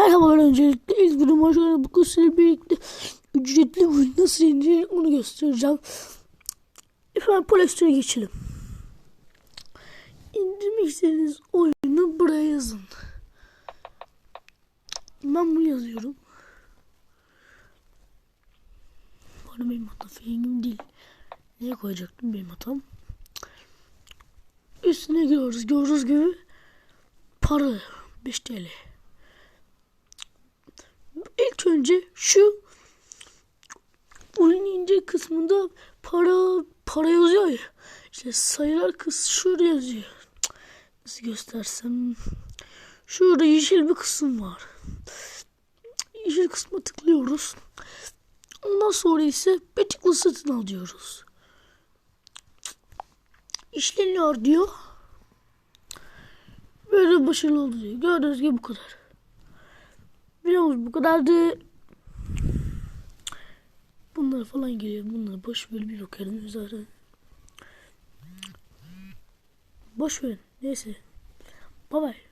Merhabalar öncelikle ilk videoma hoş geldiniz. Bugün sizinle birlikte ücretli oyun nasıl indirilir onu göstereceğim. Efendim Play Store'a geçelim. İndirmek istediğiniz oyunu buraya yazın. Ben bunu yazıyorum. Bu benim hatam fengim değil. Neye koyacaktım benim hatam? Üstüne giriyoruz. Gördüğünüz gibi para 5 TL. Önce şu oyun ince kısmında para para yazıyor ya. İşte sayılar kız şurada yazıyor. Nasıl göstersem. Şurada yeşil bir kısım var. Yeşil kısma tıklıyoruz. Ondan sonra ise Betiklı satın al diyoruz. İşleniyor diyor. Böyle başarılı oldu diyor. Gördüğünüz gibi bu kadar. Videomuz bu kadardı. Bunlar falan geliyor. Bunları boş ver bir bakarım zaten. Boş ver. Neyse. Bye bye.